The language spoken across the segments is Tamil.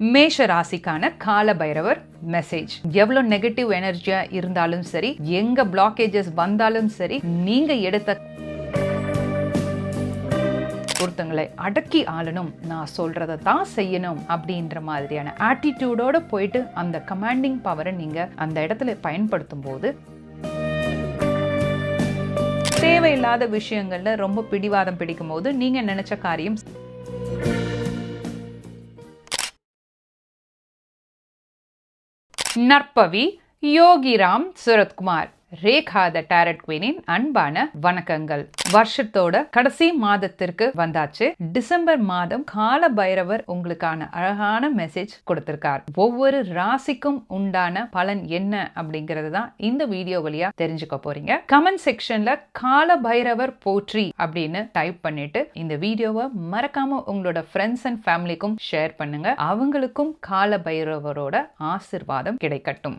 மேஷ ராசிக்கான கால பைரவர் மெசேஜ் எவ்வளோ நெகட்டிவ் எனர்ஜியா இருந்தாலும் சரி எங்க பிளாக்கேஜஸ் வந்தாலும் சரி நீங்க எடுத்த ஒருத்தங்களை அடக்கி ஆளணும். நான் சொல்றதை தான் செய்யணும் அப்படின்ற மாதிரியான ஆட்டிடியூடோட போயிட்டு அந்த கமாண்டிங் பவரை நீங்க அந்த இடத்துல பயன்படுத்தும் போது தேவையில்லாத விஷயங்கள்ல ரொம்ப பிடிவாதம் பிடிக்கும் போது நீங்க நினைச்ச காரியம் நற்பவி யோகிராம் சுரத்குமார். ரேகா த டேரட் குவீனின் அன்பான வணக்கங்கள். வருஷத்தோட கடைசி மாதத்திற்கு வந்தாச்சு. டிசம்பர் மாதம் கால பைரவர் உங்களுக்கான அழகான மெசேஜ் கொடுத்திருக்கார். ஒவ்வொரு ராசிக்கும் உண்டான பலன் என்ன அப்படிங்கறது தான் இந்த வீடியோ வழியா தெரிஞ்சுக்க போறீங்க. கமெண்ட் செக்ஷன்ல கால பைரவர் போற்றி அப்படின்னு டைப் பண்ணிட்டு இந்த வீடியோவை மறக்காம உங்களோட ஃப்ரெண்ட்ஸ் அண்ட் ஃபேமிலிக்கும் ஷேர் பண்ணுங்க. அவங்களுக்கும் கால பைரவரோட ஆசிர்வாதம் கிடைக்கட்டும்.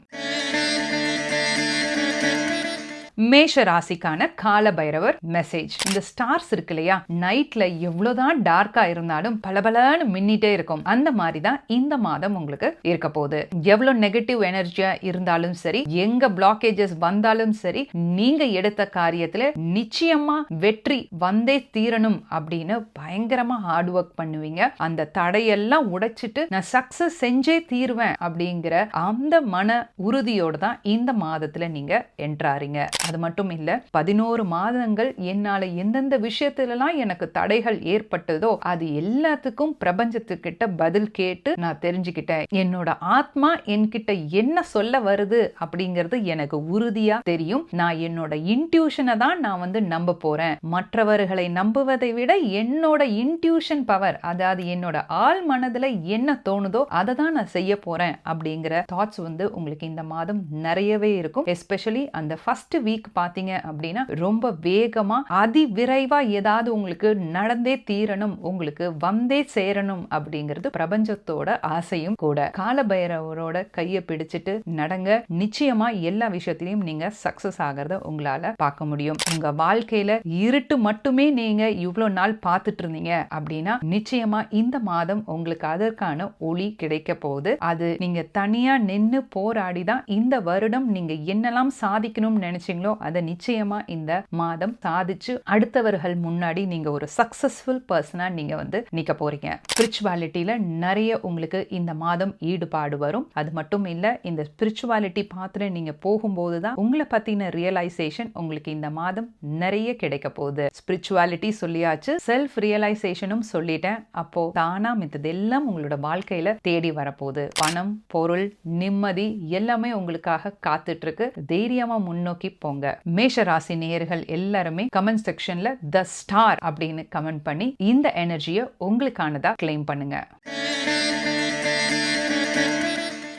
மேஷ ராசிக்கான கால பைரவர் மெசேஜ் இந்த ஸ்டார்ஸ் இருக்கு இல்லையா? நைட்ல எவ்வளவுதான் டார்க்கா இருந்தாலும் பளபளன்னு மின்னிட்டே இருக்கும். அந்த மாதிரி தான் இந்த மாதம் உங்களுக்கு இருக்க போகுது. எவ்வளவு நெகட்டிவ் எனர்ஜியா இருந்தாலும் சரி எங்க பிளாக்கேஜஸ் வந்தாலும் சரி நீங்க எடுத்த காரியத்துல நிச்சயமா வெற்றி வந்தே தீரணும் அப்படின்னு பயங்கரமா ஹார்ட் ஒர்க் பண்ணுவீங்க. அந்த தடையெல்லாம் உடைச்சிட்டு நான் சக்சஸ் செஞ்சே தீருவேன் அப்படிங்கிற அந்த மன உறுதியோடு தான் இந்த மாதத்துல நீங்க என்ட்ராறீங்க அது மட்டும் இல்லை பதினோரு மாதங்கள் என்னால எந்தெந்த விஷயத்துலலாம் எனக்கு தடைகள் ஏற்பட்டதோ அது எல்லாத்துக்கும் பிரபஞ்சத்துக்கிட்ட பதில் கேட்டு நான் தெரிஞ்சுக்கிட்டேன். என்னோட ஆத்மா என்கிட்ட என்ன சொல்ல வருது அப்படிங்கிறது எனக்கு உறுதியா தெரியும். நான் என்னோட இன்ட்யூஷனை தான் நான் வந்து நம்ப போறேன். மற்றவர்களை நம்புவதை விட என்னோட இன்ட்யூஷன் பவர் அதாவது என்னோட ஆள் மனதுல என்ன தோணுதோ அதை தான் நான் செய்ய போறேன் அப்படிங்கிற தாட்ஸ் வந்து உங்களுக்கு இந்த மாதம் நிறையவே இருக்கும். எஸ்பெஷலி அந்த ஃபர்ஸ்ட் வீக் பாத்தீங்க அப்படின்னா ரொம்ப வேகமா அதிவிரைவாக ஏதாவது உங்களுக்கு நடந்தே தீரணும் உங்களுக்கு வந்தே சேரணும் அப்படிங்கிறது பிரபஞ்சத்தோட ஆசையும் கூட. காலபைரவரோட கையை பிடிச்சிட்டு நடங்க. நிச்சயமா எல்லா விஷயத்திலையும் நீங்க சக்சஸ் ஆகிறத உங்களால பார்க்க முடியும். உங்க வாழ்க்கையில இருட்டு மட்டுமே நீங்க இவ்வளவு நாள் பார்த்துட்டு இருந்தீங்க அப்படின்னா நிச்சயமா இந்த மாதம் உங்களுக்கு அதற்கான ஒளி கிடைக்க போகுது. அது நீங்க தனியா நின்னு போராடி தான் இந்த வருடம் நீங்க என்னெல்லாம் சாதிக்கணும்னு நினைச்சீங்களோ அதை நிச்சயமா இந்த மாதம் சாதிச்சு அடுத்தவர்கள் முன்னாடி நீங்க ஒரு சக்சஸ்ஃபுல் பர்சனா நீங்க வந்து நிக்க போறீங்க. ஸ்பிரிச்சுவாலிட்டியில நிறைய உங்களுக்கு இந்த மாதம் ஈடுபாடு வரும். அது மட்டும் இல்ல இந்த ஸ்பிரிச்சுவாலிட்டி பாத்துல நீங்க போகும்போது தான் உங்களை பத்தின ரியலைசேஷன் உங்களுக்கு இந்த மாதம் நிறைய கிடைக்க போகுது. ஸ்பிரிச்சுவாலிட்டி சொல்லியாச்சு செல்ஃப் ரியலைசேஷனும் சொல்லிட்டேன். அப்போ தானா மித்தது எல்லாம் உங்களோட வாழ்க்கையில தேடி வரப்போகுது. பணம் பொருள் நிம்மதி எல்லாமே உங்களுக்காக காத்துட்டு இருக்கு. தைரியமா முன்னோக்கி போங்க மேஷ ராசி நேயர்கள் எல்லாருமே கமெண்ட் செக்ஷன்ல த ஸ்டார் அப்படின்னு கமெண்ட் பண்ணி இந்த எனர்ஜியை உங்களுக்கானதா கிளைம் பண்ணுங்க.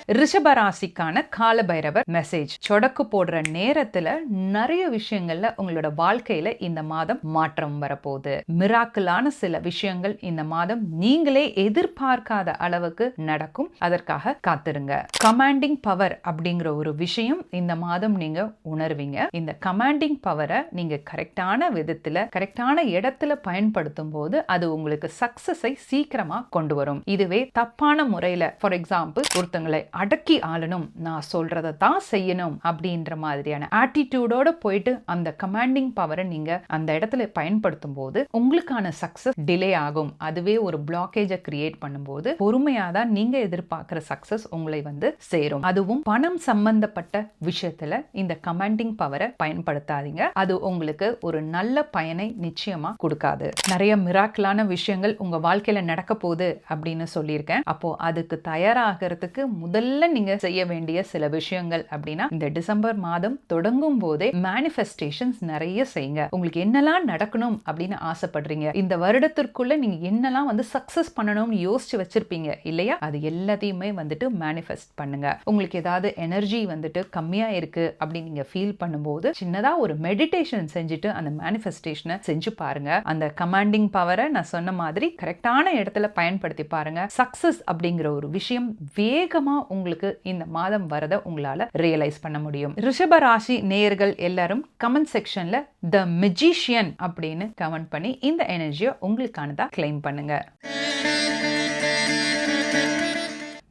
ரிஷபராசிக்கான காலபைரவர் மெசேஜ் சொடக்கு போடுற நேரத்துல நிறைய விஷயங்கள்ல உங்களோட வாழ்க்கையில இந்த மாதம் மாற்றம் வரப்போகுது. மிராக்கிளான சில விஷயங்கள் இந்த மாதம் நீங்களே எதிர்பார்க்காத அளவுக்கு நடக்கும். அதற்காக காத்திருங்க. கமாண்டிங் பவர் அப்படிங்கிற ஒரு விஷயம் இந்த மாதம் நீங்க உணர்வீங்க. இந்த கமாண்டிங் பவரை நீங்க கரெக்டான விதத்துல கரெக்டான இடத்துல பயன்படுத்தும் போது அது உங்களுக்கு சக்சஸை சீக்கிரமா கொண்டு வரும். இதுவே தப்பான முறையில ஃபார் எக்ஸாம்பிள் ஒருத்தங்களை அடக்கி ஆளணும். நான் சொல்றதை தான் செய்யணும் அப்படின்ற மாதிரியான ஆட்டிடியூடோட போயிட்டு அந்த கமாண்டிங் பவரை நீங்க அந்த இடத்துல பயன்படுத்தும் போது உங்களுக்கான சக்ஸஸ் டிலே ஆகும். அதுவே ஒரு பிளாக்கேஜை கிரியேட் பண்ணும்போது பொறுமையா தான் நீங்க எதிர்பார்க்கிற சக்சஸ் உங்களை வந்து சேரும். அதுவும் பணம் சம்பந்தப்பட்ட விஷயத்துல இந்த கமாண்டிங் பவரை பயன்படுத்தாதீங்க. அது உங்களுக்கு ஒரு நல்ல பயனை நிச்சயமா கொடுக்காது. நிறைய மிராக்கலான விஷயங்கள் உங்க வாழ்க்கையில நடக்க போகுது அப்படின்னு சொல்லியிருக்கேன். அப்போ அதுக்கு தயாராகிறதுக்கு முதல்ல நீங்க செய்ய வேண்டிய சில விஷயங்கள் அப்படின்னா இந்த டிசம்பர் மாதம் தொடங்கும் போதே மேனிஃபெஸ்டேஷன்ஸ் நிறைய செய்யுங்க. உங்களுக்கு என்னெல்லாம் நடக்கணும் அப்படின்னு ஆசைப்படுறீங்க. இந்த வருடத்திற்குள்ள நீங்க என்னெல்லாம் வந்து சக்சஸ் பண்ணணும்னு யோசிச்சு வச்சிருப்பீங்க இல்லையா? அது எல்லாத்தையுமே வந்துட்டு மேனிஃபெஸ்ட் பண்ணுங்க. உங்களுக்கு ஏதாவது எனர்ஜி வந்துட்டு கம்மியா இருக்கு அப்படின்னு நீங்க ஃபீல் பண்ணும்போது சின்னதா ஒரு மெடிடேஷன் செஞ்சுட்டு அந்த மேனிஃபெஸ்டேஷனை செஞ்சு பாருங்க. அந்த கமாண்டிங் பவரை நான் சொன்ன மாதிரி கரெக்டான இடத்துல பயன்படுத்தி பாருங்க. சக்சஸ் அப்படிங்கிற ஒரு விஷயம் வேகமா உங்களுக்கு இந்த மாதம் வரத உங்களால ரியலைஸ் பண்ண முடியும். ரிஷப ராசி நேயர்கள் எல்லாரும் கமெண்ட் செக்ஷன்ல த மெஜிஷியன் அப்படின்னு கமெண்ட் பண்ணி இந்த எனர்ஜியை உங்களுக்கானதா கிளைம் பண்ணுங்க.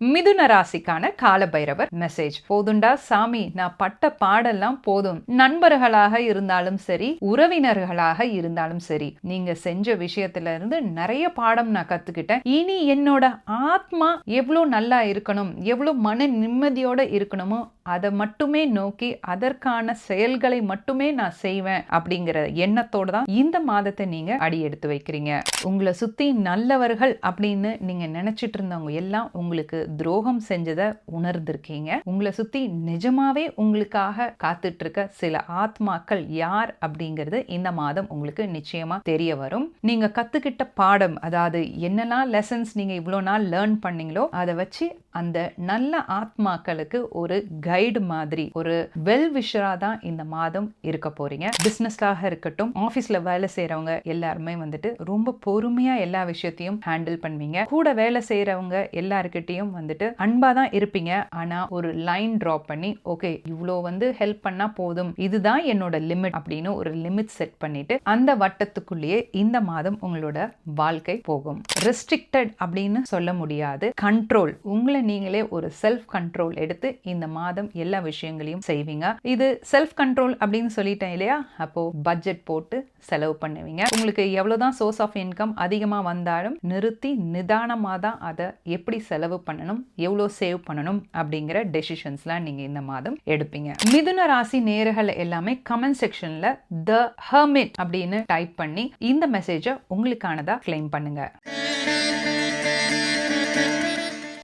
மிதுன ராசிக்கான காலபைரவர் மெசேஜ் போதுண்டா சாமி நான் பட்ட பாடெல்லாம் போதும். நண்பர்களாக இருந்தாலும் சரி உறவினர்களாக இருந்தாலும் சரி நீங்க செஞ்ச விஷயத்துல இருந்து நிறைய பாடம் நான் கத்துக்கிட்டேன். இனி என்னோட ஆத்மா எவ்வளவு நல்லா இருக்கணும் எவ்வளவு மன நிம்மதியோட இருக்கணுமோ அதை மட்டுமே நோக்கி அதற்கான செயல்களை மட்டுமே நான் செய்வேன் அப்படிங்கிற எண்ணத்தோட தான் இந்த மாதத்தை நீங்க அடி எடுத்து வைக்கிறீங்க. உங்களை சுத்தி நல்லவர்கள் அப்படின்னு நீங்க நினைச்சிட்டு இருந்தவங்க எல்லாம் உங்களுக்கு துரோகம் செஞ்சதை உணர்ந்திருக்கீங்க. உங்களை சுத்தி நிஜமாவே உங்களுக்காக காத்துட்டு இருக்க சில ஆத்மாக்கள் யார் அப்படிங்கிறது இந்த மாதம் உங்களுக்கு நிச்சயமா தெரிய வரும். நீங்க கத்துக்கிட்ட பாடம் அதாவது என்னெல்லாம் லெசன்ஸ் நீங்க இவ்வளோ நாள் லேர்ன் பண்ணீங்களோ அதை வச்சு அந்த நல்ல ஆத்மாக்களுக்கு ஒரு கைடு மாதிரி ஒரு வெல் விஷரா தான் இந்த மாதம் இருக்க போறீங்க. பிசினஸ்லாக இருக்கட்டும் ஆஃபீஸ்ல வேலை செய்யறவங்க எல்லாருமே வந்துட்டு ரொம்ப பொறுமையா எல்லா விஷயத்தையும் ஹேண்டில் பண்ணுவீங்க. கூட வேலை செய்யறவங்க எல்லாருக்கிட்டையும் வந்துட்டு அன்பா தான் இருப்பீங்க. ஆனா ஒரு லைன் ட்ராப் பண்ணி ஓகே இவ்வளோ வந்து ஹெல்ப் பண்ணா போதும். இதுதான் என்னோட லிமிட் அப்படின்னு ஒரு லிமிட் செட் பண்ணிட்டு அந்த வட்டத்துக்குள்ளேயே இந்த மாதம் உங்களோட வாழ்க்கை போகும். ரெஸ்ட்ரிக்டட் அப்படின்னு சொல்ல முடியாது. கண்ட்ரோல் உங்களை நீங்களே ஒரு செல்ஃப் கண்ட்ரோல் எடுத்து இந்த மாதம் எல்லா விஷயங்களையும் செய்வீங்க. இது செல்ஃப் கண்ட்ரோல் அப்படின்னு சொல்லிட்டேன் இல்லையா? அப்போ பட்ஜெட் போட்டு செலவு பண்ணுவீங்க. உங்களுக்கு எவ்வளவுதான் சோர்ஸ் ஆஃப் இன்கம் அதிகமாக வந்தாலும் நிறுத்தி நிதானமாக தான் அதை எப்படி செலவு பண்ணணும் எவ்வளோ சேவ் பண்ணணும் அப்படிங்கிற டெசிஷன்ஸ்லாம் நீங்கள் இந்த மாதம் எடுப்பீங்க. மிதுன ராசி நேர்கள் எல்லாமே கமெண்ட் செக்ஷனில் த ஹர்மிட் அப்படின்னு டைப் பண்ணி இந்த மெசேஜை உங்களுக்கானதா கிளைம் பண்ணுங்க.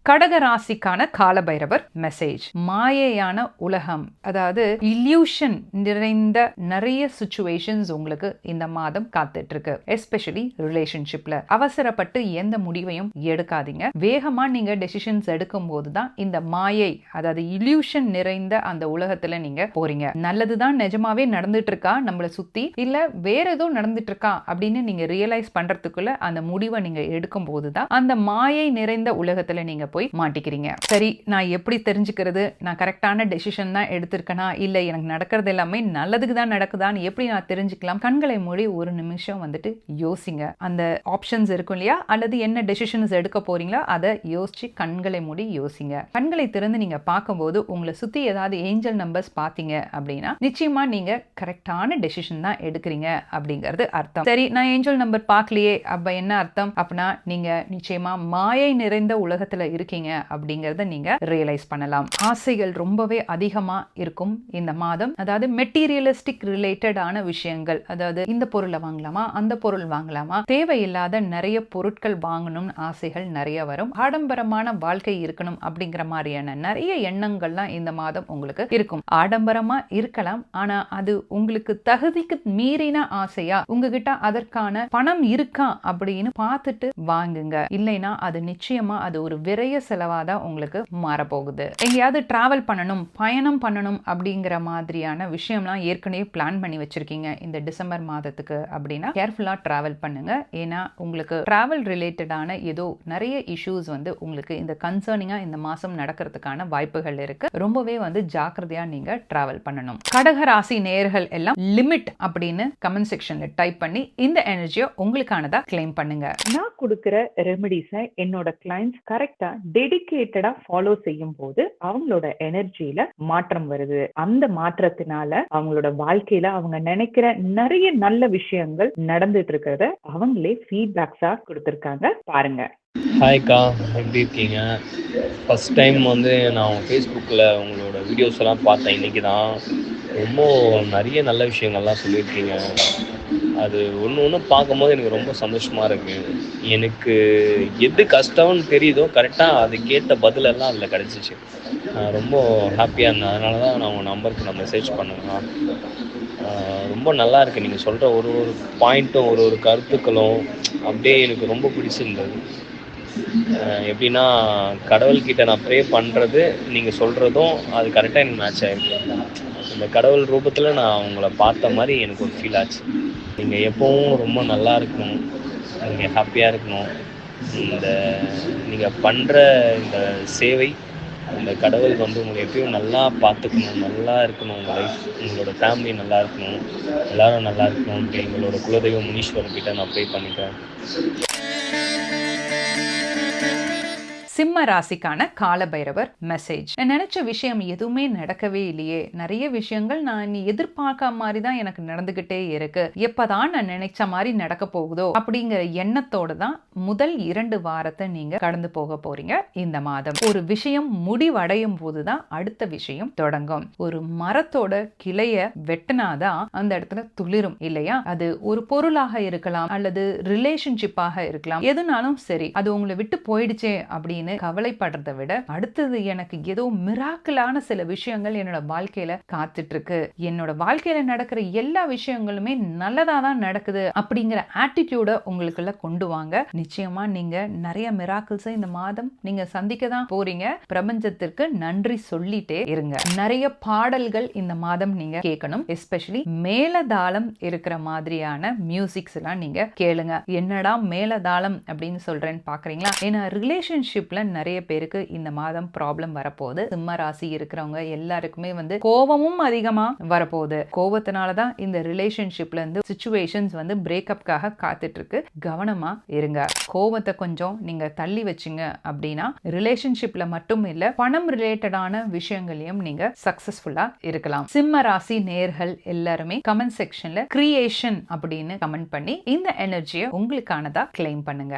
கடக ராசிக்கான காலபைரவர் மெசேஜ் மாயையான உலகம் அதாவது இல்யூஷன் நிறைந்த நிறைய சுச்சுவேஷன்ஸ் உங்களுக்கு இந்த மாதம் காத்துட்டு இருக்கு எஸ்பெஷலி ரிலேஷன்ஷிப்ல அவசரப்பட்டு எந்த முடிவையும் எடுக்காதீங்க. வேகமா நீங்க டெசிஷன்ஸ் எடுக்கும் போது தான் இந்த மாயை அதாவது இல்யூஷன் நிறைந்த அந்த உலகத்துல நீங்க போறீங்க. நல்லதுதான் நிஜமாவே நடந்துட்டு இருக்கா நம்மளை சுத்தி? இல்ல வேற ஏதோ நடந்துட்டு இருக்கா அப்படின்னு நீங்க ரியலைஸ் பண்றதுக்குள்ள அந்த முடிவை நீங்க எடுக்கும் போதுதான் அந்த மாயை நிறைந்த உலகத்துல நீங்க போய் மாட்டிக்கிறீங்க. சரி நான் எப்படி தெரிஞ்சுக்கிறது? நான் கரெக்டான டெசிஷன் தான் எடுத்திருக்கேனா? இல்லை எனக்கு நடக்கிறது எல்லாமே நல்லதுக்கு தான் நடக்குதான்னு எப்படி நான் தெரிஞ்சுக்கலாம்? கண்களை மூடி ஒரு நிமிஷம் வந்துட்டு யோசிங்க. அந்த ஆப்ஷன்ஸ் இருக்கும் இல்லையா? அல்லது என்ன டெசிஷன்ஸ் எடுக்க போறீங்களோ அதை யோசிச்சு கண்களை மூடி யோசிங்க. கண்களை திறந்து நீங்க பார்க்கும்போது உங்களை சுத்தி ஏதாவது ஏஞ்சல் நம்பர்ஸ் பார்த்தீங்க அப்படின்னா நிச்சயமா நீங்க கரெக்டான டெசிஷன் தான் எடுக்கிறீங்க அப்படிங்கிறது அர்த்தம். சரி நான் ஏஞ்சல் நம்பர் பார்க்கலையே அப்ப என்ன அர்த்தம்? அப்படின்னா நீங்க நிச்சயமா மாயை நிறைந்த உலகத்துல இருக்கீங்க அப்படிங்கிறத நீங்க ரியலைஸ் பண்ணலாம். ஆசைகள் ரொம்பவே அதிகமா இருக்கும் இந்த மாதம். அதாவது மெட்டீரியலிஸ்டிக் ரிலேட்டடான விஷயங்கள். அதாவது இந்த பொருளை வாங்கலாமா? அந்த பொருள் வாங்கலாமா? தேவையில்லாத நிறைய பொருட்கள் வாங்கணும்னு ஆசைகள் நிறைய வரும். ஆடம்பரமான வாழ்க்கை இருக்கணும் அப்படிங்கிற மாதிரியான நிறைய எண்ணங்கள்லாம் இந்த மாதம் உங்களுக்கு இருக்கும். ஆடம்பரமா இருக்கலாம். ஆனா அது உங்களுக்கு தகுதிக்கு மீறின ஆசையா? உங்ககிட்ட அதற்கான பணம் இருக்கா அப்படின்னு பார்த்துட்டு வாங்குங்க. இல்லைன்னா அது நிச்சயமா அது ஒரு விரைய செலவாக தான் உங்களுக்கு மாறப்போகுது. எங்கேயாவது டிராவல் பண்ணணும் பயணம் பண்ணணும் அப்படிங்கிற மாதிரியான விஷயம்லாம் ஏற்கனவே பிளான் பண்ணி வச்சிருக்கீங்க இந்த டிசம்பர் மாதத்துக்கு அப்படின்னா கேர்ஃபுல்லா டிராவல் பண்ணுங்க. ஏன்னா உங்களுக்கு டிராவல் ரிலேட்டடான ஏதோ நிறைய இஷ்யூஸ் வந்து உங்களுக்கு இந்த கன்சர்னிங்கா இந்த மாசம் நடக்கிறதுக்கான வாய்ப்புகள் இருக்கு. ரொம்பவே வந்து ஜாக்கிரதையா நீங்க டிராவல் பண்ணணும். கடகராசி நேர்கள் நேயர்கள் எல்லாம் லிமிட் அப்படின்னு கமெண்ட் செக்ஷன்ல டைப் பண்ணி இந்த எனர்ஜியை உங்களுக்கானதாக கிளைம் பண்ணுங்க. நான் கொடுக்குற ரெமெடிஸை என்னோட கிளைண்ட்ஸ் கரெக்டா டெடிகேட்டடா ஃபாலோ செய்யும் போது அவங்களோட எனர்ஜியில மாற்றம் வருது. அந்த மாற்றத்தினால அவங்களோட வாழ்க்கையில அவங்க நினைக்கிற நிறைய நல்ல விஷயங்கள் நடந்துட்டு இருக்கிறத அவங்களே ஃபீட்பேக்ஸா கொடுத்துருக்காங்க. பாருங்க. ஹாய்க்கா எப்படி இருக்கீங்க? ஃபஸ்ட் டைம் வந்து நான் ஃபேஸ்புக்கில் உங்களோட வீடியோஸ் எல்லாம் பார்த்தேன். இன்றைக்கி தான் ரொம்ப நிறைய நல்ல விஷயங்கள்லாம் சொல்லியிருக்கீங்க. அது ஒன்று ஒன்று பார்க்கும்போது எனக்கு ரொம்ப சந்தோஷமாக இருக்குது எனக்கு எது கஷ்டம்னு தெரியுதோ கரெக்டாக அது கேட்ட பதிலெல்லாம் அதில் கிடச்சிச்சு. நான் ரொம்ப ஹாப்பியாக இருந்தேன். அதனால தான் நான் உங்கள் நம்பருக்கு நான் மெசேஜ் பண்ணுவேன் ரொம்ப நல்லா இருக்குது நீங்கள் சொல்கிற ஒரு ஒரு பாயிண்ட்டும் ஒரு ஒரு கருத்துக்களும் அப்படியே எனக்கு ரொம்ப பிடிச்சிருந்தது. எப்படின்னா கடவுள்கிட்ட நான் ப்ரே பண்ணுறது நீங்கள் சொல்கிறதும் அது கரெக்டாக எனக்கு மேட்ச் ஆகிருக்கு இந்த கடவுள் ரூபத்தில் நான் உங்களை பார்த்த மாதிரி எனக்கு ஒரு ஃபீல் ஆச்சு. நீங்கள் எப்பவும் ரொம்ப நல்லா இருக்கணும். நீங்கள் ஹாப்பியாக இருக்கணும். இந்த நீங்கள் பண்ணுற இந்த சேவை அந்த கடவுள் வந்து உங்களை எப்பயும் நல்லா பார்த்துக்கணும். நல்லா இருக்கணும் உங்கள் லைஃப் உங்களோட ஃபேமிலி நல்லா இருக்கணும். எல்லாரும் நல்லா இருக்கணும். எங்களோட குலதெய்வம் முனீஸ்வரன் கிட்ட நான் ப்ரே பண்ணிக்கிறேன். சிம்ம ராசிக்கான காலபைரவர் மெசேஜ் நான் நினைச்ச விஷயம் எதுவுமே நடக்கவே இல்லையே. நிறைய விஷயங்கள் நான் நீ எதிர்பார்க்க மாதிரி தான் எனக்கு நடந்துகிட்டே இருக்கு. எப்பதான் நான் நினைச்ச மாதிரி நடக்க போகுதோ அப்படிங்கிற எண்ணத்தோட தான் முதல் இரண்டு வாரத்தை நீங்க கடந்து போக போறீங்க இந்த மாதம். ஒரு விஷயம் முடிவடையும் போதுதான் அடுத்த விஷயம் தொடங்கும். ஒரு மரத்தோட கிளைய வெட்டினாதான் அந்த இடத்துல துளிரும் இல்லையா? அது ஒரு பொருளாக இருக்கலாம் அல்லது ரிலேஷன்ஷிப்பாக இருக்கலாம். எதுனாலும் சரி அது உங்களை விட்டு போயிடுச்சே அப்படின்னு கவலைப்படுறத விட அடுத்தது எனக்கு ஏதோ மிராக்கலான சில விஷயங்கள் என்னோட வாழ்க்கையில காத்துட்டு இருக்கு என்னோட வாழ்க்கையில நடக்கிற எல்லா விஷயங்களுமே நல்லதா தான் நடக்குது அப்படிங்கிற ஆட்டிடியூட உங்களுக்குள்ள கொண்டு வாங்க. நிச்சயமா நீங்க நிறைய மிராக்கிள்ஸை இந்த மாதம் நீங்க சந்திக்க தான் போறீங்க. பிரபஞ்சத்திற்கு நன்றி சொல்லிட்டே இருங்க. நிறைய பாடல்கள் இந்த மாதம் நீங்க கேட்கணும். எஸ்பெஷலி மேலதாளம் இருக்கிற மாதிரியான மியூசிக்ஸ் எல்லாம் நீங்க கேளுங்க. என்னடா மேலதாளம் அப்படின்னு சொல்றேன்னு பாக்குறீங்களா? ஏன்னா ரிலேஷன்ஷிப்ல நிறைய பேருக்கு இந்த மாதம் ப்ராப்ளம் வரப்போகுது. சிம்ம ராசி இருக்கிறவங்க எல்லாருக்குமே வந்து கோபமும் அதிகமா வரப்போகுது. கோபத்தினால தான் இந்த ரிலேஷன்ஷிப்ல இருந்து சுச்சுவேஷன்ஸ் வந்து பிரேக்கப்காக காத்துட்டு இருக்கு கவனமா இருங்க. கோபத்தை கொஞ்சம் நீங்க தள்ளி வச்சிங்க அப்படின்னா ரிலேஷன்ஷிப்ல மட்டும் இல்ல பணம் ரிலேட்டடான விஷயங்களையும் நீங்க சக்சஸ்ஃபுல்லா இருக்கலாம். சிம்ம ராசி நேர்கள் எல்லாருமே கமெண்ட் செக்ஷன்ல கிரியேஷன் அப்படின்னு கமெண்ட் பண்ணி இந்த எனர்ஜியை உங்களுக்கானதா கிளைம் பண்ணுங்க.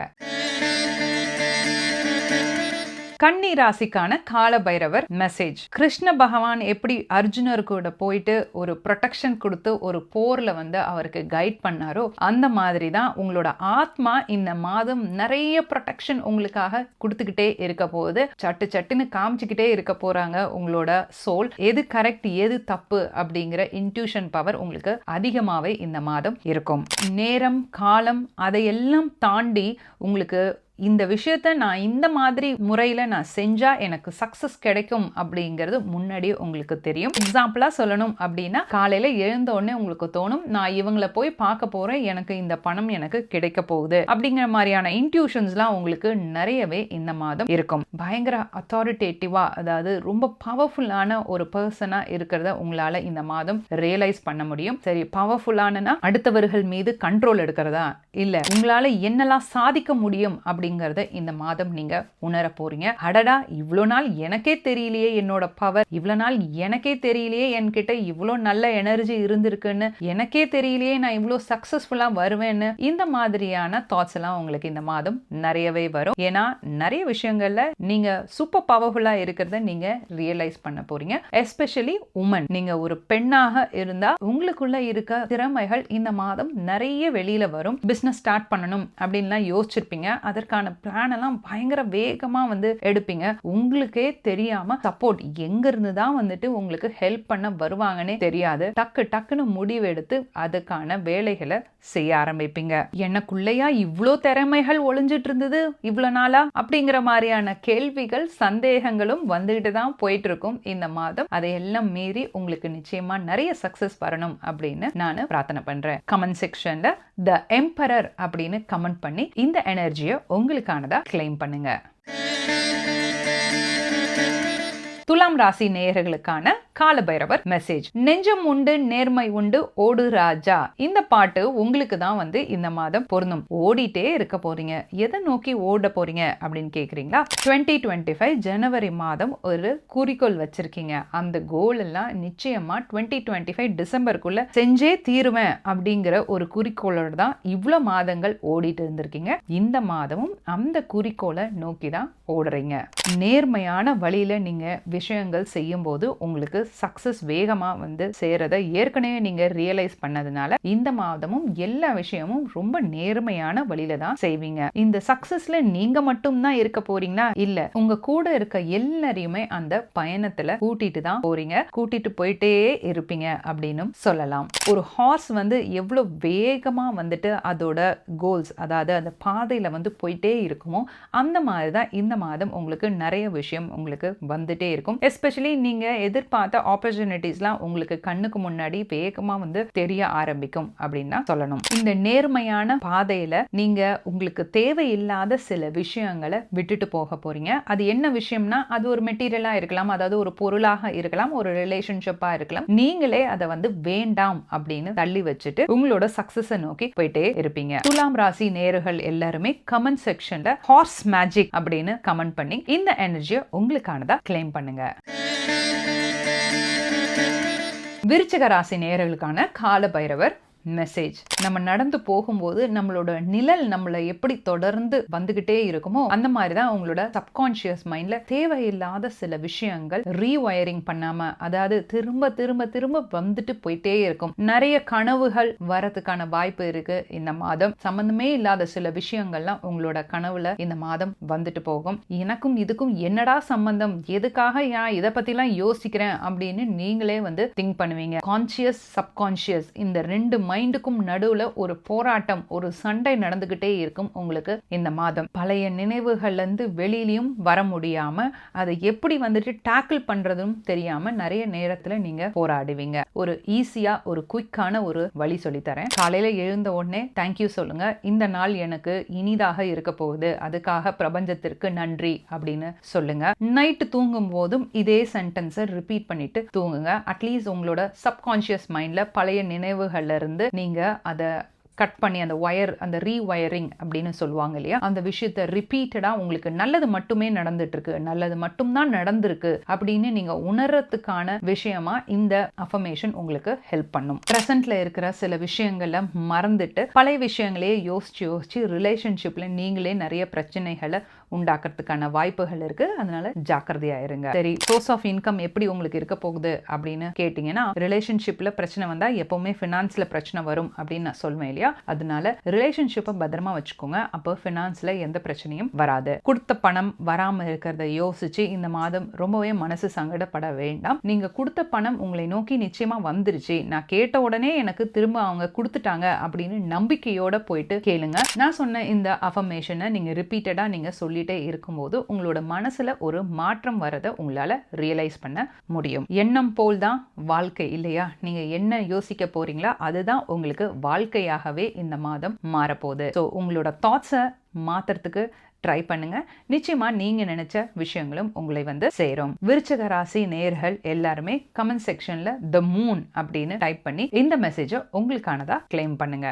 கன்னி ராசிக்கான கால பைரவர் மெசேஜ் கிருஷ்ண பகவான் எப்படி அர்ஜுனர் கூட போயிட்டு ஒரு ப்ரொடெக்ஷன் கொடுத்து ஒரு போர்ல வந்து அவருக்கு கைட் பண்ணாரோ அந்த மாதிரி தான் உங்களோட ஆத்மா இந்த மாதம் நிறைய ப்ரொடெக்ஷன் உங்களுக்காக கொடுத்துக்கிட்டே இருக்க போகுது. சட்டு சட்டுன்னு காமிச்சுக்கிட்டே இருக்க போறாங்க உங்களோட சோல் எது கரெக்ட் எது தப்பு அப்படிங்கிற இன்ட்யூஷன் பவர் உங்களுக்கு அதிகமாகவே இந்த மாதம் இருக்கும். நேரம் காலம் அதையெல்லாம் தாண்டி உங்களுக்கு இந்த விஷயத்த நான் இந்த மாதிரி முறையில் நான் செஞ்சால் எனக்கு சக்ஸஸ் கிடைக்கும் அப்படிங்கிறது முன்னாடியே உங்களுக்கு தெரியும். எக்ஸாம்பிளாக சொல்லணும் அப்படின்னா காலையில் எழுந்த உடனே உங்களுக்கு தோணும் நான் இவங்களை போய் பார்க்க போகிறேன் எனக்கு இந்த பணம் எனக்கு கிடைக்க போகுது. அப்படிங்கிற மாதிரியான இன்ட்யூஷன்ஸ்லாம் உங்களுக்கு நிறையவே இந்த மாதம் இருக்கும். பயங்கர அத்தாரிட்டேட்டிவாக அதாவது ரொம்ப பவர்ஃபுல்லான ஒரு பர்சனாக இருக்கிறத உங்களால் இந்த மாதம் ரியலைஸ் பண்ண முடியும். சரி பவர்ஃபுல்லானனா அடுத்தவர்கள் மீது கண்ட்ரோல் எடுக்கிறதா? இல்லை உங்களால் என்னெல்லாம் சாதிக்க முடியும் அப்படி அப்படிங்கிறத இந்த மாதம் நீங்க உணர போறீங்க. அடடா இவ்வளோ நாள் எனக்கே தெரியலையே என்னோட பவர் இவ்வளோ நாள் எனக்கே தெரியலையே என்கிட்ட இவ்வளோ நல்ல எனர்ஜி இருந்திருக்குன்னு. எனக்கே தெரியலையே நான் இவ்வளோ சக்ஸஸ்ஃபுல்லாக வருவேன்னு. இந்த மாதிரியான தாட்ஸ் எல்லாம் உங்களுக்கு இந்த மாதம் நிறையவே வரும். ஏன்னா நிறைய விஷயங்கள்ல நீங்க சூப்பர் பவர்ஃபுல்லா இருக்கிறத நீங்க ரியலைஸ் பண்ண போறீங்க. எஸ்பெஷலி உமன் நீங்க ஒரு பெண்ணாக இருந்தா உங்களுக்குள்ள இருக்க திறமைகள் இந்த மாதம் நிறைய வெளியில வரும். பிசினஸ் ஸ்டார்ட் பண்ணணும் அப்படின்லாம் யோசிச்சிருப்பீங்க. அதற்கான பிளான் எல்லாம் பயங்கர வேகமாக வந்து எடுப்பீங்க. உங்களுக்கே தெரியாம சப்போர்ட் எங்கிருந்து தான் வந்துட்டு உங்களுக்கு ஹெல்ப் பண்ண வருவாங்கன்னே தெரியாது. டக்கு டக்குன்னு முடிவு எடுத்து அதுக்கான வேலைகளை செய்ய ஆரம்பிப்பீங்க. எனக்குள்ளேயா இவ்வளோ திறமைகள் ஒளிஞ்சிட்டு இருந்தது இவ்வளோ நாளா? அப்படிங்கிற மாதிரியான கேள்விகள் சந்தேகங்களும் வந்துகிட்டு தான் போயிட்டு இருக்கும் இந்த மாதம். அதையெல்லாம் மீறி உங்களுக்கு நிச்சயமா நிறைய சக்சஸ் வரணும் அப்படின்னு நான் பிரார்த்தனை பண்றேன். கமெண்ட் செக்ஷன்ல த எம்பரர் அப்படின்னு கமெண்ட் பண்ணி இந்த எனர்ஜியை உங்களுக்கானதாக கிளைம் பண்ணுங்க. துலாம் ராசி நேயர்களுக்கான காலபைரவர் மெசேஜ் நெஞ்சம் உண்டு நேர்மை உண்டு ஓடு ராஜா. இந்த பாட்டு உங்களுக்கு தான் வந்து இந்த மாதம் பொருந்தும். ஓடிட்டே இருக்க போறீங்க. எதை நோக்கி ஓட போறீங்க அப்படின்னு கேக்குறீங்களா? டுவெண்ட்டி டுவெண்ட்டி ஃபைவ் ஜனவரி மாதம் ஒரு குறிக்கோள் வச்சிருக்கீங்க. அந்த கோல் எல்லாம் நிச்சயமா டுவெண்ட்டி டுவெண்ட்டி ஃபைவ் டிசம்பருக்குள்ள செஞ்சே தீருவேன் அப்படிங்கிற ஒரு குறிக்கோளோட தான் இவ்வளோ மாதங்கள் ஓடிட்டு இருந்திருக்கீங்க. இந்த மாதமும் அந்த குறிக்கோளை நோக்கி தான் ஓடுறீங்க. நேர்மையான வழியில நீங்க விஷயங்கள் செய்யும் போது உங்களுக்கு சக்சஸ் வேகமா வந்து சேரத ஏற்கனவே நீங்க ரியலைஸ் பண்ணதுனால இந்த மாதமும் எல்லா விஷயமும் ரொம்ப நேர்மையான வழியில தான் செய்வீங்க. இந்த சக்சஸ்ல நீங்க மட்டும் தான் இருக்க போறீங்களா? இல்ல உங்க கூட இருக்க எல்லாரையுமே அந்த பயணத்துல கூட்டிட்டு தான் போறீங்க. கூட்டிட்டு போயிட்டே இருப்பீங்க அப்படின்னு சொல்லலாம். ஒரு ஹார்ஸ் வந்து எவ்வளவு வேகமா வந்துட்டு அதோட கோல்ஸ் அதாவது அந்த பாதையில வந்து போயிட்டே இருக்குமோ அந்த மாதிரி தான் இந்த மாதம் உங்களுக்கு நிறைய விஷயம் உங்களுக்கு வந்துட்டே இருக்கும். எஸ்பெஷலி நீங்க எதிர்பார்த்த ஆப்பர்ச்சுனிட்டிஸ்லாம் உங்களுக்கு கண்ணுக்கு முன்னாடி வேகமா வந்து தெரிய ஆரம்பிக்கும் அப்படின்னு சொல்லணும். இந்த நேர்மையான பாதையில நீங்க உங்களுக்கு தேவையில்லாத சில விஷயங்களை விட்டுட்டு போக போறீங்க. அது என்ன விஷயம்னா அது ஒரு மெட்டீரியலா இருக்கலாம் அதாவது ஒரு பொருளாக இருக்கலாம் ஒரு ரிலேஷன்ஷிப்பாக இருக்கலாம். நீங்களே அதை வந்து வேண்டாம் அப்படின்னு தள்ளி வச்சுட்டு உங்களோட சக்ஸஸை நோக்கி போயிட்டே இருப்பீங்க. துலாம் ராசி நேர்கள் எல்லாருமே கமெண்ட் செக்ஷன்ல ஹார்ஸ் மேஜிக் அப்படின்னு கமெண்ட் பண்ணி இந்த எனர்ஜியை உங்களுக்கானதா கிளைம் பண்ணுங்க. விருச்சிக ராசி நேயர்களுக்கான கால பைரவர் மெசேஜ் நம்ம நடந்து போகும்போது நம்மளோட நிழல் நம்மளை எப்படி தொடர்ந்து வந்துகிட்டே இருக்குமோ அந்த மாதிரி தான் உங்களோட சப்கான்ஷியஸ் மைண்ட்ல தேவையில்லாத சில விஷயங்கள் ரீவயரிங் பண்ணாம அதாவது திரும்ப திரும்ப திரும்ப வந்துட்டு போயிட்டே இருக்கும். நிறைய கனவுகள் வரதுக்கான வாய்ப்பு இருக்கு. இந்த மாதம் சம்பந்தமே இல்லாத சில விஷயங்கள்லாம் உங்களோட கனவுல இந்த மாதம் வந்துட்டு போகும். எனக்கும் இதுக்கும் என்னடா சம்பந்தம்? எதுக்காக ஏன் இதை பத்திலாம் யோசிக்கிறேன் அப்படின்னு நீங்களே வந்து திங்க் பண்ணுவீங்க. கான்சியஸ் சப்கான்ஷியஸ் இந்த ரெண்டு மைண்ட் மைண்டுக்கும் நடுவுல ஒரு போராட்டம் ஒரு சண்டை நடந்துகிட்டே இருக்கும் உங்களுக்கு இந்த மாதம். பழைய நினைவுகள்ல இருந்து வெளியிலயும் வர முடியாம அதை எப்படி வந்துட்டு டேக்கிள் பண்றதும் தெரியாம நிறைய நேரத்துல நீங்க போராடுவீங்க. ஒரு ஈஸியா ஒரு குயிக்கான ஒரு வழி சொல்லித்தரேன். காலையில எழுந்த உடனே தேங்க்யூ சொல்லுங்க. இந்த நாள் எனக்கு இனிதாக இருக்க போகுது. அதுக்காக பிரபஞ்சத்திற்கு நன்றி அப்படின்னு சொல்லுங்க. நைட்டு தூங்கும் போதும் இதே சென்டென்ஸை ரிப்பீட் பண்ணிட்டு தூங்குங்க. அட்லீஸ்ட் உங்களோட சப்கான்ஷியஸ் மைண்ட்ல பழைய நினைவுகள்ல வந்து நீங்க அதை கட் பண்ணி அந்த ஒயர் அந்த ரீவயரிங் அப்படின்னு சொல்லுவாங்க இல்லையா? அந்த விஷயத்த ரிப்பீட்டடாக உங்களுக்கு நல்லது மட்டுமே நடந்துட்டுருக்கு நல்லது மட்டும்தான் நடந்திருக்கு அப்படின்னு நீங்கள் உணர்றதுக்கான விஷயமா இந்த அஃபர்மேஷன் உங்களுக்கு ஹெல்ப் பண்ணும். ப்ரெசண்டில் இருக்கிற சில விஷயங்களை மறந்துட்டு பழைய விஷயங்களையே யோசிச்சு யோசிச்சு ரிலேஷன்ஷிப்ல நீங்களே நிறைய பிரச்சனைகளை உண்டாக்குறதுக்கான வாய்ப்புகள் இருக்கு. அதனால ஜாக்கிரதையா இருங்க சரி சோர்ஸ் ஆஃப் இன்கம் எப்படி உங்களுக்கு இருக்க போகுது அப்படின்னு கேட்டிங்கன்னா ரிலேஷன்ஷிப்ல பிரச்சனை வந்தா எப்பவுமே ஃபினான்ஸ்ல பிரச்சனை வரும் அப்படின்னு நான் சொல்வேன் இல்லையா? அதனால ரிலேஷன்ஷிப்பை பத்திரமா வச்சுக்கோங்க. அப்போ ஃபினான்ஸ்ல எந்த பிரச்சனையும் வராது. கொடுத்த பணம் வராம இருக்கிறத யோசிச்சு இந்த மாதம் ரொம்பவே மனசு சங்கடப்பட வேண்டாம். நீங்க கொடுத்த பணம் உங்களை நோக்கி நிச்சயமா வந்துருச்சு. நான் கேட்ட உடனே எனக்கு திரும்ப அவங்க கொடுத்துட்டாங்க அப்படின்னு நம்பிக்கையோட போயிட்டு கேளுங்க. நான் சொன்ன இந்த அஃபர்மேஷனை நீங்க ரிப்பீட்டடா நீங்க சொல்லிட்டே இருக்கும்போது உங்களோட மனசுல ஒரு மாற்றம் வரதை உங்களால ரியலைஸ் பண்ண முடியும். எண்ணம் போல் தான் வாழ்க்கை இல்லையா? நீங்க என்ன யோசிக்க போறீங்களா அதுதான் உங்களுக்கு வாழ்க்கையாகவே இந்த மாதம் மாறப்போகுது. ஸோ உங்களோட தாட்ஸை மாத்துறதுக்கு ட்ரை பண்ணுங்க. நிச்சயமா நீங்க நினைச்ச விஷயங்களும் உங்களை வந்து சேரும். விருச்சக ராசி நேர்கள் எல்லாருமே கமெண்ட் செக்ஷன்ல த மூன் அப்படின்னு டைப் பண்ணி இந்த மெசேஜை உங்களுக்கானதா கிளைம் பண்ணுங்க.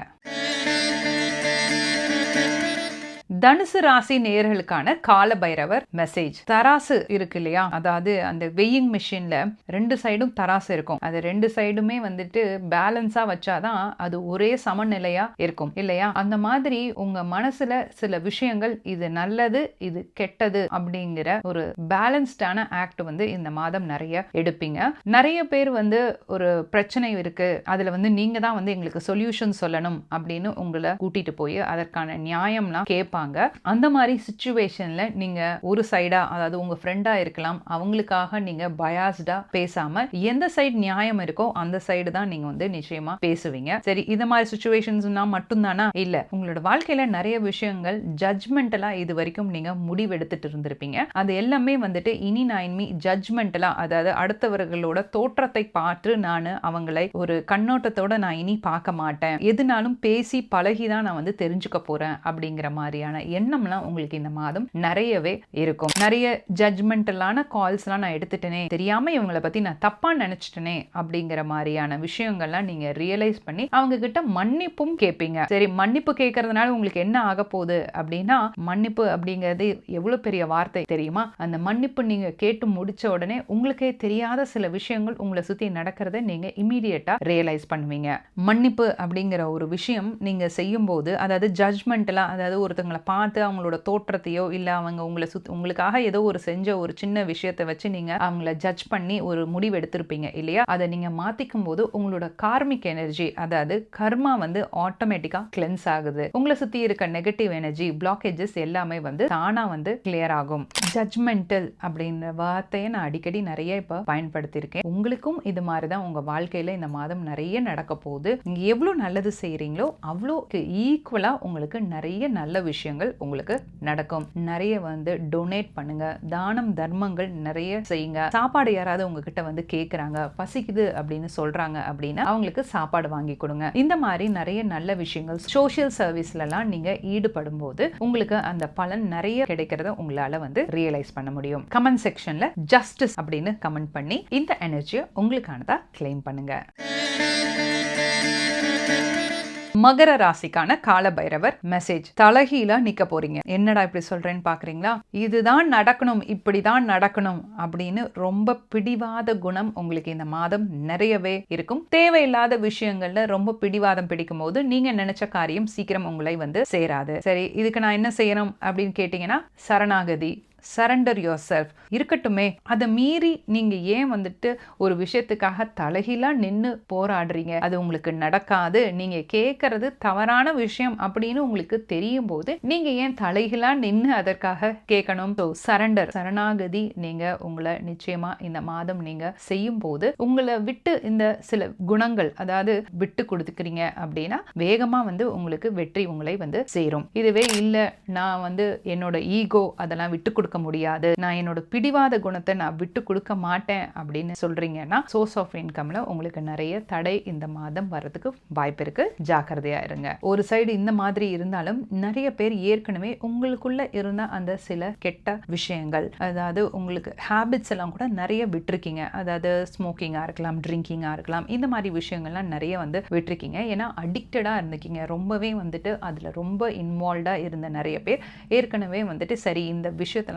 தனுசு ராசி நேர்களுக்கான கால பைரவர் மெசேஜ் தராசு இருக்கு இல்லையா? அதாவது அந்த வெயிங் மிஷின்ல ரெண்டு சைடும் தராசு இருக்கும். அது ரெண்டு சைடுமே வந்துட்டு பேலன்ஸா வச்சாதான் அது ஒரே சமநிலையா இருக்கும் இல்லையா? அந்த மாதிரி உங்க மனசுல சில விஷயங்கள் இது நல்லது இது கெட்டது அப்படிங்கிற ஒரு பேலன்ஸ்டான ஆக்ட் வந்து இந்த மாதம் நிறைய எடுப்பீங்க. நிறைய பேர் வந்து ஒரு பிரச்சனை இருக்கு அதுல வந்து நீங்க தான் வந்து எங்களுக்கு சொல்யூஷன் சொல்லணும் அப்படின்னு உங்களை கூட்டிட்டு போய் அதற்கான நியாயம்லாம் கேட்பாங்க. அந்த மாதிரி சுச்சுவேஷன்ல நீங்க ஒரு சைடா அதாவது உங்க ஃப்ரெண்டா இருக்கலாம். அவங்களுக்காக நீங்க பயாஸ்டா பேசாம எந்த சைடு நியாயம் இருக்கோ அந்த சைடு தான் நீங்க வந்து நிச்சயமா பேசுவீங்க. சரி இந்த மாதிரி சுச்சுவேஷன்ஸ்னா மட்டும்தானா? இல்ல. உங்களோட வாழ்க்கையில நிறைய விஷயங்கள் ஜட்ஜ்மெண்டலா இது வரைக்கும் நீங்க முடிவெடுத்துட்டு இருந்திருப்பீங்க. அது எல்லாமே வந்துட்டு இனி நான் இனிமே ஜட்ஜ்மெண்டலாக அதாவது அடுத்தவர்களோட தோற்றத்தை பார்த்து நான் அவங்களை ஒரு கண்ணோட்டத்தோட நான் இனி பார்க்க மாட்டேன். எதுனாலும் பேசி பழகி தான் நான் வந்து தெரிஞ்சுக்க போறேன் அப்படிங்கிற மாதிரியான எண்ணம்லாம் உங்களுக்கு இந்த மாதம் நிறையவே இருக்கும். நிறைய ஜட்மெண்டலான கால்ஸ்லாம் நான் எடுத்துட்டேனே தெரியாம இவங்களை பத்தி நான் தப்பா நினைச்சிட்டேனே அப்படிங்கிற மாதிரியான விஷயங்கள்லாம் நீங்க ரியலைஸ் பண்ணி அவங்க கிட்ட மன்னிப்பும் கேட்பீங்க. சரி மன்னிப்பு கேட்கறதுனால உங்களுக்கு என்ன ஆக போகுது அப்படின்னா மன்னிப்பு அப்படிங்கிறது எவ்வளவு பெரிய வார்த்தை தெரியுமா? அந்த மன்னிப்பு நீங்க கேட்டு முடிச்ச உடனே உங்களுக்கே தெரியாத சில விஷயங்கள் உங்களை சுத்தி நடக்கிறத நீங்க இமீடியட்டா ரியலைஸ் பண்ணுவீங்க. மன்னிப்பு அப்படிங்கிற ஒரு விஷயம் நீங்க செய்யும் போது அதாவது ஜட்ஜ்மெண்ட்லாம் அதாவது ஒருத்தங்களை பார்த்து அவங்களோட தோற்றத்தையோ இல்லை அவங்க உங்களை சுத் உங்களுக்காக ஏதோ ஒரு செஞ்ச ஒரு சின்ன விஷயத்தை வச்சு நீங்கள் அவங்கள ஜட்ஜ் பண்ணி ஒரு முடிவு எடுத்திருப்பீங்க இல்லையா? அதை நீங்கள் மாத்திக்கும் போது உங்களோட கார்மிக் எனர்ஜி அதாவது கர்மா வந்து ஆட்டோமேட்டிக்காக கிளென்ஸ் ஆகுது. உங்களை சுற்றி இருக்க நெகட்டிவ் எனர்ஜி பிளாக்கேஜஸ் எல்லாமே வந்து தானாக வந்து கிளியர் ஆகும். ஜட்ஜ்மெண்டல் அப்படின்ற வார்த்தையை நான் அடிக்கடி நிறைய இப்போ பயன்படுத்தியிருக்கேன். உங்களுக்கும் இது மாதிரி தான் உங்கள் வாழ்க்கையில் இந்த மாதம் நிறைய நடக்க போகுது. நீங்கள் எவ்வளோ நல்லது செய்கிறீங்களோ அவ்வளோ ஈக்குவலாக உங்களுக்கு நிறைய நல்ல விஷயங்கள் விஷயங்கள் உங்களுக்கு நடக்கும். நிறைய வந்து டொனேட் பண்ணுங்க. தானம் தர்மங்கள் நிறைய செய்யுங்க. சாப்பாடு யாராவது உங்ககிட்ட வந்து கேட்குறாங்க பசிக்குது அப்படின்னு சொல்றாங்க அப்படின்னா அவங்களுக்கு சாப்பாடு வாங்கி கொடுங்க. இந்த மாதிரி நிறைய நல்ல விஷயங்கள் சோஷியல் சர்வீஸ்லலாம் நீங்க ஈடுபடும் போது உங்களுக்கு அந்த பலன் நிறைய கிடைக்கிறத உங்களால வந்து ரியலைஸ் பண்ண முடியும். கமெண்ட் செக்ஷன்ல ஜஸ்டிஸ் அப்படின்னு கமெண்ட் பண்ணி இந்த எனர்ஜியை உங்களுக்கானதா கிளைம் பண்ணுங்க. மகர ராசிக்கான கால பைரவர் மெசேஜ் தலகீழா நிக்க போறீங்க. என்னடா இப்படி சொல்றேன்னு பாக்குறீங்களா? இதுதான் நடக்கணும் இப்படிதான் நடக்கணும் அப்படின்னு ரொம்ப பிடிவாத குணம் உங்களுக்கு இந்த மாதம் நிறையவே இருக்கும். தேவையில்லாத விஷயங்கள்ல ரொம்ப பிடிவாதம் பிடிக்கும் போது நீங்க நினைச்ச காரியம் சீக்கிரம் உங்களை வந்து சேராது. சரி இதுக்கு நான் என்ன செய்யணும் அப்படின்னு கேட்டீங்கன்னா சரணாகதி. சரண்டர் யோர் செல்ஃப் இருக்கட்டுமே அதை மீறி நீங்கள் ஏன் வந்துட்டு ஒரு விஷயத்துக்காக தலைகீழா நின்று போராடுறீங்க? அது உங்களுக்கு நடக்காது. நீங்கள் கேட்கறது தவறான விஷயம் அப்படின்னு உங்களுக்கு தெரியும் போது நீங்கள் ஏன் தலைகீழா நின்று அதற்காக கேட்கணும்? ஸோ சரண்டர் சரணாகதி நீங்கள் உங்களை நிச்சயமாக இந்த மாதம் நீங்கள் செய்யும் போது உங்களை விட்டு இந்த சில குணங்கள் அதாவது விட்டு கொடுத்துக்கிறீங்க அப்படின்னா வேகமாக வந்து உங்களுக்கு வெற்றி உங்களை வந்து சேரும். இதுவே இல்லை நான் வந்து என்னோட ஈகோ அதெல்லாம் விட்டு கொடுக்க முடியாது. நான் என்னோட பிடிவாத குணத்தை நான் விட்டு கொடுக்க மாட்டேன் அப்படின்னு சொல்றீங்கன்னா சோர்ஸ் ஆஃப் இன்கம்ல உங்களுக்கு நிறைய தடை இந்த மாதம் வர்றதுக்கு வாய்ப்பு இருக்கு. ஜாக்கிரதையா இருங்க. ஒரு சைடு இந்த மாதிரி இருந்தாலும் நிறைய பேர் ஏற்கனவே உங்களுக்குள்ள இருந்த அந்த சில கெட்ட விஷயங்கள் அதாவது உங்களுக்கு ஹேபிட்ஸ் எல்லாம் கூட நிறைய விட்டுருக்கீங்க. அதாவது ஸ்மோக்கிங்காக இருக்கலாம் ட்ரிங்கிங்காக இருக்கலாம் இந்த மாதிரி விஷயங்கள்லாம் நிறைய வந்து விட்டுருக்கீங்க. ஏன்னா அடிக்டடாக இருந்துக்கீங்க. ரொம்பவே வந்துட்டு அதில் ரொம்ப இன்வால்வ்டாக இருந்த நிறைய பேர் ஏற்கனவே வந்துட்டு சரி இந்த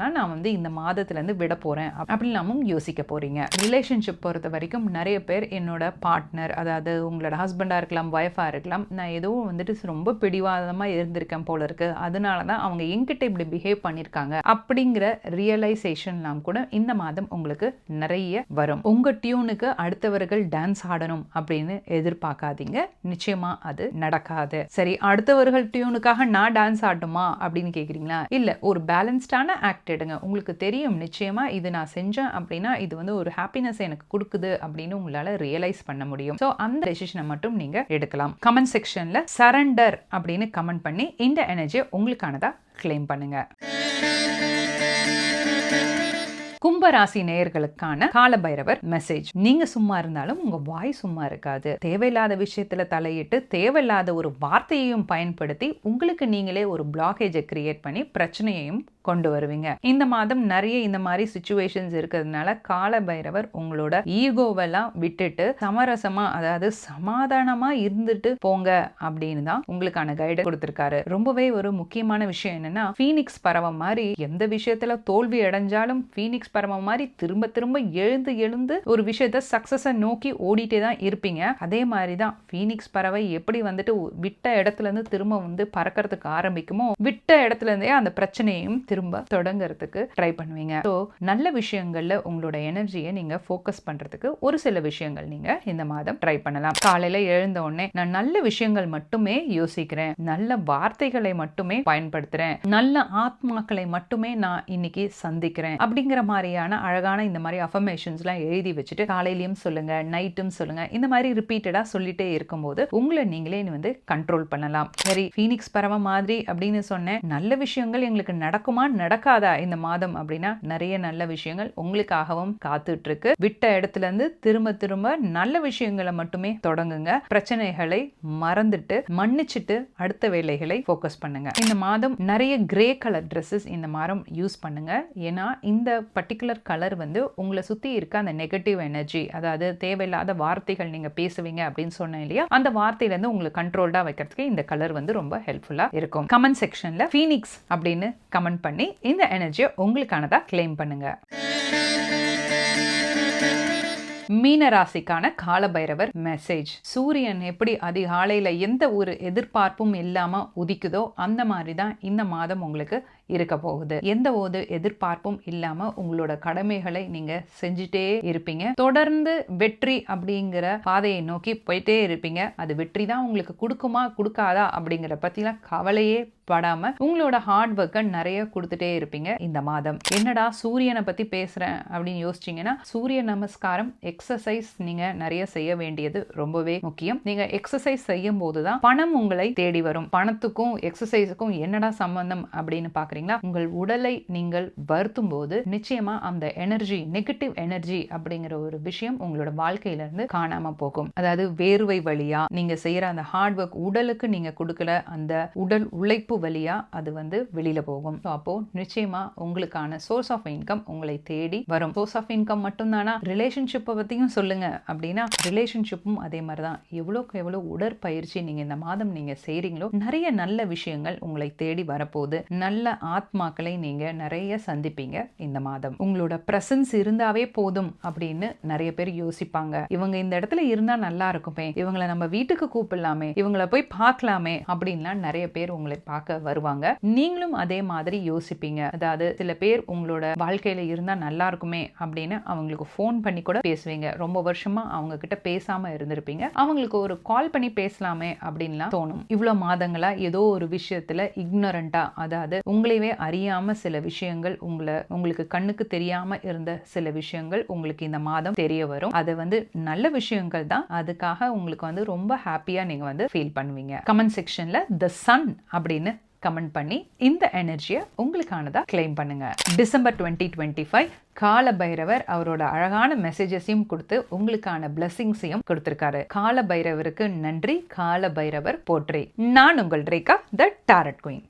விஷயத்தெல்லாம் நான் வந்து இந்த மாதத்துலேருந்து விட போகிறேன் அப்படின்லாமும் யோசிக்க போகிறீங்க ரிலேஷன்ஷிப் பொறுத்த வரைக்கும் நிறைய பேர் என்னோட பார்ட்னர் அதாவது உங்களோட ஹஸ்பண்டாக இருக்கலாம் ஒய்ஃபாக இருக்கலாம் நான் ஏதோ வந்துட்டு ரொம்ப பிடிவாதமாக இருந்திருக்கேன் போல இருக்கு. அதனால தான் அவங்க என்கிட்ட இப்படி பிஹேவ் பண்ணியிருக்காங்க. அப்படிங்கிற ரியலைசேஷன்லாம் கூட இந்த மாதம் உங்களுக்கு நிறைய வரும். உங்கள் டியூனுக்கு அடுத்தவர்கள் டான்ஸ் ஆடணும் அப்படின்னு எதிர்பார்க்காதீங்க. நிச்சயமா அது நடக்காது. சரி அடுத்தவர்கள் டியூனுக்காக நான் டான்ஸ் ஆடணுமா அப்படின்னு கேட்குறீங்களா இல்லை ஒரு பேலன்ஸ்டான ஆக்ட் எடுங்க உங்களுக்கு தெரியும் நிச்சயமா இது நான் செஞ்சேன் அப்படின்னா இது வந்து ஒரு ஹாப்பினஸ் எனக்கு கொடுக்குது அப்படின்னு உங்களால ரியலைஸ் பண்ண முடியும். ஸோ அந்த டெசிஷனை மட்டும் நீங்க எடுக்கலாம். கமெண்ட் செக்ஷன்ல சரண்டர் அப்படின்னு கமெண்ட் பண்ணி இந்த எனர்ஜியை உங்களுக்கானதாக கிளைம் பண்ணுங்க. கும்பராசி நேயர்களுக்கான காலபைரவர் மெசேஜ் நீங்க சும்மா இருந்தாலும் உங்க வாய் சும்மா இருக்காது. தேவையில்லாத விஷயத்துல தலையிட்டு தேவையில்லாத ஒரு வார்த்தையையும் பயன்படுத்தி உங்களுக்கு நீங்களே ஒரு பிளாகேஜை கிரியேட் பண்ணி பிரச்சனையையும் கொண்டு வருவீங்க. இந்த மாதம் நிறைய இந்த மாதிரி சுச்சுவேஷன்ஸ் இருக்கிறதுனால கால பைரவர் உங்களோட ஈகோவெல்லாம் விட்டுட்டு சமரசமா அதாவது சமாதானமா இருந்துட்டு போங்க அப்படின்னு தான் உங்களுக்கான கைடு கொடுத்திருக்காரு. ரொம்பவே ஒரு முக்கியமான விஷயம் என்னன்னா ஃபீனிக்ஸ் பறவை மாதிரி எந்த விஷயத்துல தோல்வி அடைஞ்சாலும் ஃபீனிக்ஸ் பறவை மாதிரி திரும்ப திரும்ப எழுந்து எழுந்து ஒரு விஷயத்த சக்சஸை நோக்கி ஓடிட்டே தான் இருப்பீங்க. அதே மாதிரி தான் ஃபீனிக்ஸ் பறவை எப்படி வந்துட்டு விட்ட இடத்துல இருந்து திரும்ப வந்து பறக்கிறதுக்கு ஆரம்பிக்குமோ விட்ட இடத்துல இருந்தே அந்த பிரச்சனையும் திரும்ப தொடங்குறதுக்கு ட்ரை பண்ணுவீங்க. ஸோ நல்ல விஷயங்கள்ல உங்களோட எனர்ஜியை நீங்க ஃபோக்கஸ் பண்றதுக்கு ஒரு சில விஷயங்கள் நீங்க இந்த மாதம் ட்ரை பண்ணலாம். காலையில எழுந்த உடனே நான் நல்ல விஷயங்கள் மட்டுமே யோசிக்கிறேன். நல்ல வார்த்தைகளை மட்டுமே பயன்படுத்துறேன். நல்ல ஆத்மாக்களை மட்டுமே நான் இன்னைக்கு சந்திக்கிறேன். அப்படிங்கிற மாதிரி மாதிரியான அழகான இந்த மாதிரி அஃபர்மேஷன்ஸ்லாம் எழுதி வச்சுட்டு காலையிலையும் சொல்லுங்க நைட்டும் சொல்லுங்க இந்த மாதிரி ரிப்பீட்டடாக சொல்லிட்டே இருக்கும்போது உங்களை நீங்களே வந்து கண்ட்ரோல் பண்ணலாம். சரி ஃபீனிக்ஸ் பறவை மாதிரி அப்படின்னு சொன்னேன் நல்ல விஷயங்கள் எங்களுக்கு நடக்குமா நடக்காதா இந்த மாதம் அப்படின்னா நிறைய நல்ல விஷயங்கள் உங்களுக்காகவும் காத்துட்டு இருக்கு விட்ட இடத்துல இருந்து திரும்ப திரும்ப நல்ல விஷயங்களை மட்டுமே தொடங்குங்க. பிரச்சனைகளை மறந்துட்டு மன்னிச்சுட்டு அடுத்த வேலைகளை ஃபோக்கஸ் பண்ணுங்க. இந்த மாதம் நிறைய கிரே கலர் ட்ரெஸ்ஸஸ் இந்த மாதம் யூஸ் பண்ணுங்க. ஏன்னா இந்த பர்டிகுலர் கலர் வந்து உங்களை சுற்றி இருக்க அந்த நெகட்டிவ் எனர்ஜி அதாவது தேவையில்லாத வார்த்தைகள் நீங்கள் பேசுவீங்க அப்படின்னு சொன்னேன் இல்லையா? அந்த வார்த்தையிலேருந்து உங்களை உங்களுக்கு வைக்கிறதுக்கு இந்த கலர் வந்து ரொம்ப ஹெல்ப்ஃபுல்லாக இருக்கும். கமெண்ட் செக்ஷனில் ஃபீனிக்ஸ் அப்படின்னு கமெண்ட் பண்ணி இந்த எனர்ஜியை உங்களுக்கானதாக கிளைம் பண்ணுங்க. மீன ராசிக்கான காலபைரவர் மெசேஜ் சூரியன் எப்படி அதிகாலையில் எந்த ஒரு எதிர்பார்ப்பும் இல்லாமல் உதிக்குதோ அந்த மாதிரி தான் இந்த மாதம் உங்களுக்கு இருக்க போகுது. எந்த ஒரு எதிர்பார்ப்பும் இல்லாம உங்களோட கடமைகளை நீங்க செஞ்சுட்டே இருப்பீங்க. தொடர்ந்து வெற்றி அப்படிங்கிற பாதையை நோக்கி போயிட்டே இருப்பீங்க. அது வெற்றி தான் உங்களுக்கு கொடுக்குமா கொடுக்காதா அப்படிங்கிற பத்திலாம் கவலையே படாம உங்களோட ஹார்ட் ஒர்க்கை நிறைய கொடுத்துட்டே இருப்பீங்க இந்த மாதம். என்னடா சூரியனை பத்தி பேசுறேன் அப்படின்னு யோசிச்சீங்கன்னா சூரிய நமஸ்காரம் எக்ஸசைஸ் நீங்க நிறைய செய்ய வேண்டியது ரொம்பவே முக்கியம். நீங்க எக்ஸசைஸ் செய்யும் போதுதான் பணம் உங்களை தேடி வரும். பணத்துக்கும் எக்ஸசைஸுக்கும் என்னடா சம்பந்தம் அப்படின்னு சரிங்களா உங்கள் உடலை நீங்கள் வருத்தும் போது நிச்சயமா அந்த எனர்ஜி நெகட்டிவ் எனர்ஜி அப்படிங்கிற ஒரு விஷயம் உங்களோட வாழ்க்கையில இருந்து காணாம போகும். அதாவது வேர்வை வழியா நீங்க செய்யற அந்த ஹார்ட் ஒர்க் உடலுக்கு நீங்க கொடுக்கல அந்த உடல் உழைப்பு வழியா அது வந்து வெளியில போகும். அப்போ நிச்சயமா உங்களுக்கான சோர்ஸ் ஆஃப் இன்கம் உங்களை தேடி வரும். சோர்ஸ் ஆஃப் இன்கம் மட்டும்தானா? ரிலேஷன்ஷிப்பை பத்தியும் சொல்லுங்க. அப்படின்னா ரிலேஷன்ஷிப்பும் அதே மாதிரி தான் எவ்வளோக்கு எவ்வளோ உடற்பயிற்சி நீங்க இந்த மாதம் நீங்க செய்றீங்களோ நிறைய நல்ல விஷயங்கள் உங்களை தேடி வரப்போகுது. நல்ல ஆத்மாக்களை நீங்க நிறைய சந்திப்பீங்க இந்த மாதம். உங்களோட பிரசன்ஸ் இருந்தாவே போதும் அப்படின்னு நிறைய பேர் யோசிப்பாங்க. இவங்க இந்த இடத்துல இருந்தா நல்லா இருக்குமே இவங்கள நம்ம வீட்டுக்கு கூப்பிடலாமே இவங்கள போய் பார்க்கலாமே அப்படின்லாம் நிறைய பேர் உங்களை பார்க்க வருவாங்க. நீங்களும் அதே மாதிரி யோசிப்பீங்க. அதாவது சில பேர் உங்களோட வாழ்க்கையில இருந்தா நல்லா இருக்குமே அப்படின்னு அவங்களுக்கு ஃபோன் பண்ணி கூட பேசுவீங்க. ரொம்ப வருஷமா அவங்க கிட்ட பேசாம இருந்திருப்பீங்க. அவங்களுக்கு ஒரு கால் பண்ணி பேசலாமே அப்படின்லாம் தோணும். இவ்வளோ மாதங்களா ஏதோ ஒரு விஷயத்துல இக்னரண்டா அதாவது உங்களையவே அறியாம சில விஷயங்கள் உங்களை உங்களுக்கு கண்ணுக்கு தெரியாம இருந்த சில விஷயங்கள் உங்களுக்கு இந்த மாதம் தெரிய வரும். அது வந்து நல்ல விஷயங்கள் தான். அதுக்காக உங்களுக்கு வந்து ரொம்ப ஹாப்பியாக நீங்கள் வந்து ஃபீல் பண்ணுவீங்க. கமெண்ட் செக்ஷனில் த சன் அப்படின்னு கமெண்ட் பண்ணி இந்த எனர்ஜியை உங்களுக்கானதாக கிளைம் பண்ணுங்க. December twenty twenty five Kala Bhairavar அவரோட அழகான மெசேஜஸையும் கொடுத்து உங்களுக்கான பிளஸ்ஸிங்ஸையும் கொடுத்துருக்காரு. கால பைரவருக்கு நன்றி கால பைரவர் போற்றி. நான் உங்கள் ரேகா த டாரட் குயின்